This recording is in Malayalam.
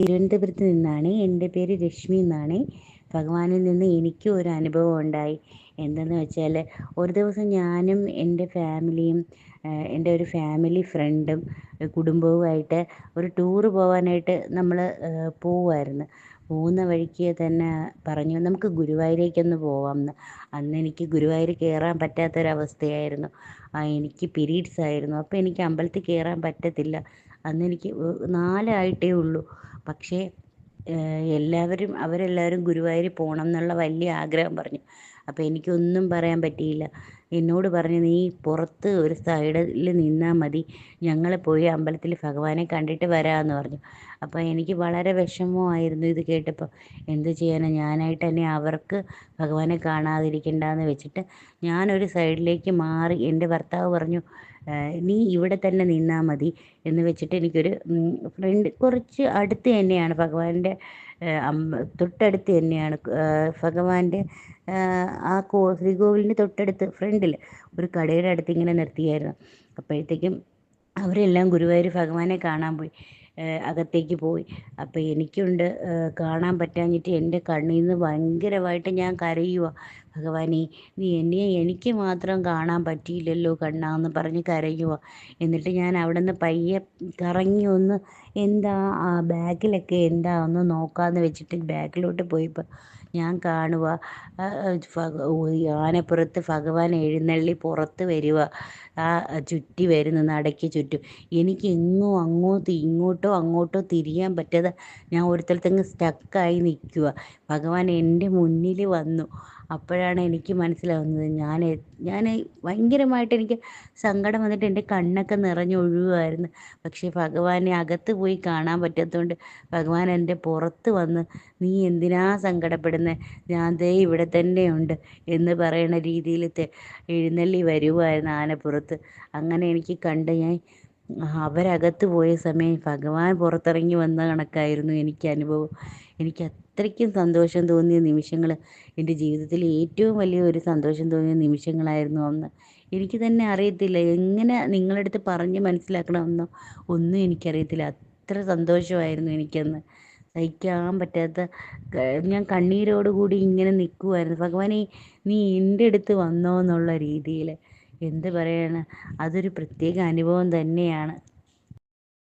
തിരുവനന്തപുരത്ത് നിന്നാണ്. എന്റെ പേര് രശ്മി എന്നാണ്. ഭഗവാനിൽ നിന്ന് എനിക്കും ഒരു അനുഭവം ഉണ്ടായി. എന്തെന്ന് വെച്ചാൽ ഒരു ദിവസം ഞാനും എന്റെ ഫാമിലിയും എന്റെ ഒരു ഫാമിലി ഫ്രണ്ടും കുടുംബവുമായിട്ട് ഒരു ടൂറ് പോകാനായിട്ട് നമ്മൾ പോവുമായിരുന്നു. പോകുന്ന വഴിക്ക് തന്നെ പറഞ്ഞു നമുക്ക് ഗുരുവായൂരേക്കൊന്ന് പോവാമെന്ന് അന്ന് എനിക്ക് ഗുരുവായൂർ കയറാൻ പറ്റാത്തൊരവസ്ഥയായിരുന്നു. എനിക്ക് പീരീഡ്സ് ആയിരുന്നു. അപ്പോൾ എനിക്ക് അമ്പലത്തിൽ കയറാൻ പറ്റത്തില്ല. അന്ന് എനിക്ക് നാലായിട്ടേ ഉള്ളൂ. പക്ഷേ എല്ലാവരും അവരെല്ലാവരും ഗുരുവായൂർ പോകണം എന്നുള്ള വലിയ ആഗ്രഹം പറഞ്ഞു. അപ്പോൾ എനിക്കൊന്നും പറയാൻ പറ്റിയില്ല. എന്നോട് പറഞ്ഞു നീ പുറത്ത് ഒരു സൈഡിൽ നിന്നാൽ മതി. ഞങ്ങൾ പോയി അമ്പലത്തിൽ ഭഗവാനെ കണ്ടിട്ട് വരാമെന്ന് പറഞ്ഞു. അപ്പോൾ എനിക്ക് വളരെ വിഷമമായിരുന്നു ഇത് കേട്ടപ്പോൾ എന്ത് ചെയ്യാനാണ് ഞാനായിട്ട് തന്നെ അവർക്ക് ഭഗവാനെ കാണാതിരിക്കണ്ടെന്ന് വെച്ചിട്ട് ഞാനൊരു സൈഡിലേക്ക് മാറി. എന്റെ ഭർത്താവ് പറഞ്ഞു നീ ഇവിടെ തന്നെ നിന്നാൽ മതി എന്ന് വെച്ചിട്ട് എനിക്കൊരു ഫ്രണ്ട് കുറച്ച് അടുത്ത് തന്നെയാണ്. ഭഗവാന്റെ തൊട്ടടുത്ത് തന്നെയാണ്. ഭഗവാന്റെ ആ കോ ശ്രീകോവിലിന്റെ തൊട്ടടുത്ത് ഫ്രണ്ടിൽ ഒരു കടയുടെ അടുത്ത് ഇങ്ങനെ നിർത്തിയായിരുന്നു. അപ്പോഴത്തേക്കും അവരെല്ലാം ഗുരുവായൂർ ഭഗവാനെ കാണാൻ പോയി. അകത്തേക്ക് പോയി. അപ്പോൾ എനിക്കുണ്ട് കാണാൻ പറ്റാഞ്ഞിട്ട് എന്റെ കണ്ണിൽ നിന്ന് ഭയങ്കരമായിട്ട് ഞാൻ കരയുക ഭഗവാനെ നീ എന്നെ എനിക്ക് മാത്രം കാണാൻ പറ്റിയില്ലല്ലോ കണ്ണാന്ന് പറഞ്ഞ് കരയുക എന്നിട്ട് ഞാൻ അവിടെ നിന്ന് പയ്യെ കറങ്ങി ഒന്ന് എന്താ ആ ബാഗിലൊക്കെ എന്താ ഒന്ന് നോക്കാമെന്ന് വെച്ചിട്ട് ബാഗിലോട്ട് പോയപ്പോൾ ഞാൻ കാണുക ആനപ്പുറത്ത് ഭഗവാൻ എഴുന്നള്ളി പുറത്ത് വരിക ആ ചുറ്റി വരുന്നു നടയ്ക്ക് ചുറ്റും. എനിക്ക് എങ്ങോ അങ്ങോട്ട് ഇങ്ങോട്ടോ അങ്ങോട്ടോ തിരിയാൻ പറ്റാതെ ഞാൻ ഒരു സ്ഥലത്തങ്ങ് സ്റ്റക്കായി നിൽക്കുക ഭഗവാൻ എന്റെ മുന്നിൽ വന്നു. അപ്പോഴാണ് എനിക്ക് മനസ്സിലാവുന്നത്. ഞാൻ ഞാൻ ഭയങ്കരമായിട്ട് എനിക്ക് സങ്കടം വന്നിട്ട് എന്റെ കണ്ണൊക്കെ നിറഞ്ഞൊഴുകുമായിരുന്നു പക്ഷേ ഭഗവാനെ അകത്ത് പോയി കാണാൻ പറ്റാത്തതുകൊണ്ട് ഭഗവാൻ എന്റെ പുറത്ത് വന്ന് നീ എന്തിനാ സങ്കടപ്പെടുന്നത് ഞാൻ ദേ ഇവിടെ തന്നെയുണ്ട് എന്ന് പറയുന്ന രീതിയിൽ എഴുന്നള്ളി വരുമായിരുന്നു ആനപ്പുറത്ത്. അങ്ങനെ എനിക്ക് കണ്ട് ഞാൻ അവരകത്ത് പോയ സമയം ഭഗവാൻ പുറത്തിറങ്ങി വന്ന കണക്കായിരുന്നു എനിക്ക് അനുഭവം. എനിക്ക് അത്രയ്ക്കും സന്തോഷം തോന്നിയ നിമിഷങ്ങൾ എന്റെ ജീവിതത്തിൽ ഏറ്റവും വലിയ ഒരു സന്തോഷം തോന്നിയ നിമിഷങ്ങളായിരുന്നു അന്ന്. എനിക്ക് തന്നെ അറിയത്തില്ല എങ്ങനെ നിങ്ങളുടെ അടുത്ത് പറഞ്ഞ് മനസ്സിലാക്കണമെന്നോ ഒന്നും എനിക്കറിയത്തില്ല. അത്ര സന്തോഷമായിരുന്നു എനിക്കന്ന്. സഹിക്കാൻ പറ്റാത്ത ഞാൻ കണ്ണീരോടുകൂടി ഇങ്ങനെ നിൽക്കുമായിരുന്നു ഭഗവാനെ നീ എന്റെ അടുത്ത് വന്നോ എന്നുള്ള രീതിയിൽ എന്ത് പറയണ? അതൊരു പ്രത്യേക അനുഭവം തന്നെയാണ്.